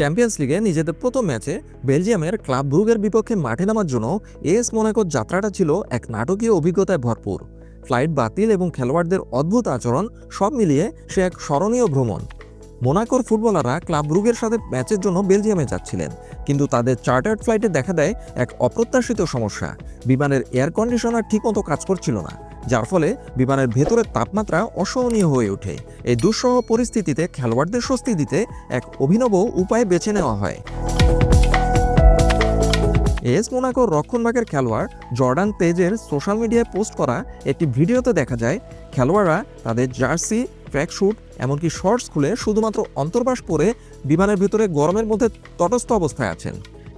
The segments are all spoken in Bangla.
চ্যাম্পিয়ন্স লিগে নিজেদের প্রথম ম্যাচে বেলজিয়ামের ক্লাব ব্রুগের বিপক্ষে মাঠে নামার জন্য এস মোনাকোর যাত্রাটা ছিল এক নাটকীয় অভিজ্ঞতায় ভরপুর। ফ্লাইট বাতিল এবং খেলোয়াড়দের অদ্ভুত আচরণ সব মিলিয়ে সে এক স্মরণীয় ভ্রমণ। মোনাকোর ফুটবলাররা ক্লাব ব্রুগের সাথে ম্যাচের জন্য বেলজিয়ামে যাচ্ছিলেন, কিন্তু তাদের চার্টার্ড ফ্লাইটে দেখা দেয় এক অপ্রত্যাশিত সমস্যা। বিমানের এয়ার কন্ডিশনার ঠিকমতো কাজ করছিল না। যার ফলে বিমানের ভেতরের তাপমাত্রা অসহনীয় হয়ে ওঠে। এই দুঃসহ পরিস্থিতিতে খেলোয়াড়দের স্বস্তি দিতে এক অভিনব উপায় বেছে নেওয়া হয়। এস মোনাকোর রক্ষণভাগের খেলোয়াড় জর্ডান তেজের সোশ্যাল মিডিয়ায় পোস্ট করা একটি ভিডিওতে দেখা যায়, খেলোয়াড়রা তাদের জার্সি ট্র্যাক স্যুট এমনকি শর্টস খুলে শুধুমাত্র অন্তর্বাস পরে বিমানের ভিতরে গরমের মধ্যে তটস্থ অবস্থায় আছেন।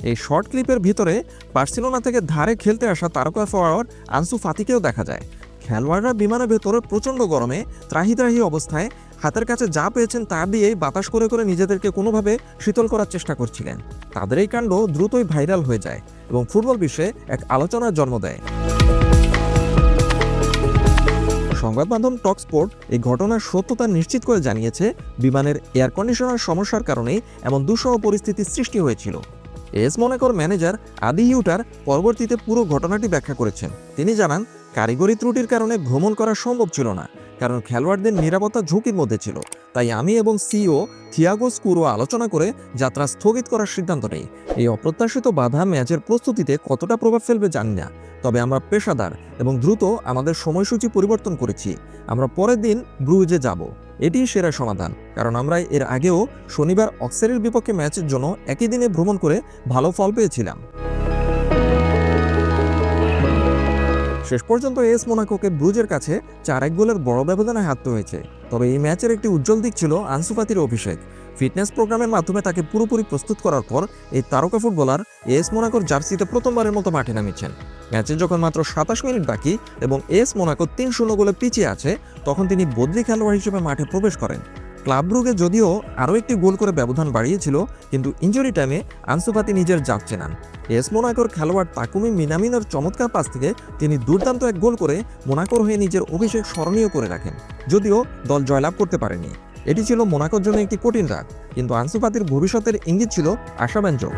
এই শর্ট ক্লিপের ভিতরে বার্সেলোনা থেকে ধারে খেলতে আসা তারকা ফরওয়ার্ড আনসু ফাতিকেও দেখা যায়। খেলোয়াড়রা বিমানের ভেতরে প্রচণ্ড গরমে, ত্রাহি ত্রাহি অবস্থায়, হাতের কাছে যা পেয়েছেন তা দিয়েই বাতাস করে করে নিজেদেরকে কোনোভাবে শীতল করার চেষ্টা করছিলেন। তাদের এই কাণ্ড দ্রুতই ভাইরাল হয়ে যায় এবং ফুটবল বিশ্বে এক আলোচনার জন্ম দেয়। সংবাদ মাধ্যম টক স্পোর্ট এই ঘটনার সত্যতা নিশ্চিত করে জানিয়েছে, বিমানের এয়ার কন্ডিশনার সমস্যার কারণেই এমন দুঃসহ পরিস্থিতির সৃষ্টি হয়েছিল। এস মনেকর ম্যানেজার আদি ইউটার পরবর্তীতে পুরো ঘটনাটি ব্যাখ্যা করেছেন। তিনি জানান কারিগরি ত্রুটির কারণে ভ্রমণ করা সম্ভব ছিল না, কারণ খেলোয়াড়দের নিরাপত্তা ঝুঁকির মধ্যে ছিল। তাই আমি এবং সিও থিয়াগো স্কুরো আলোচনা করে যাত্রা স্থগিত করার সিদ্ধান্ত নেই। এই অপ্রত্যাশিত বাধা ম্যাচের প্রস্তুতিতে কতটা প্রভাব ফেলবে জানি না, তবে আমরা পেশাদার এবং দ্রুত আমাদের সময়সূচি পরিবর্তন করেছি। আমরা পরের দিন ব্রুজে যাব। এটিই সেরা সমাধান, কারণ আমরা এর আগেও শনিবার অক্সারের বিপক্ষে ম্যাচের জন্য একই দিনে ভ্রমণ করে ভালো ফল পেয়েছিলাম। শেষ পর্যন্ত এস মোনাকোকে ব্রুজের কাছে চার এক গোলের বড় ব্যবধানে হারতে হয়েছে। তবে এই ম্যাচের একটি উজ্জ্বল দিক ছিল আনসুফাতির অভিষেক। ফিটনেস প্রোগ্রামের মাধ্যমে তাকে পুরোপুরি প্রস্তুত করার পর এই তারকা ফুটবলার এস মোনাকোর জার্সিতে প্রথমবারের মতো মাঠে নামিয়েছেন। ম্যাচে যখন মাত্র সাতাশ মিনিট বাকি এবং এস মোনাকো তিন শূন্য গোলে পিছিয়ে আছে, তখন তিনি বদলি খেলোয়াড় হিসেবে মাঠে প্রবেশ করেন। ক্লাব ব্রুগে যদিও আরও একটি গোল করে ব্যবধান বাড়িয়েছিল, কিন্তু ইঞ্জুরি টাইমে আনসুফাতি নিজের জাত চেনান। এস মোনাকোর খেলোয়াড় তাকুমি মিনামিনোর চমৎকার পাস থেকে তিনি দুর্দান্ত এক গোল করে মোনাকোর হয়ে নিজের অভিষেক স্মরণীয় করে রাখেন, যদিও দল জয়লাভ করতে পারেনি। এটি ছিল মোনাকোর জন্য একটি কঠিন রাত কিন্তু আনসুফাতির ভবিষ্যতের ইঙ্গিত ছিল আশাব্যঞ্জক।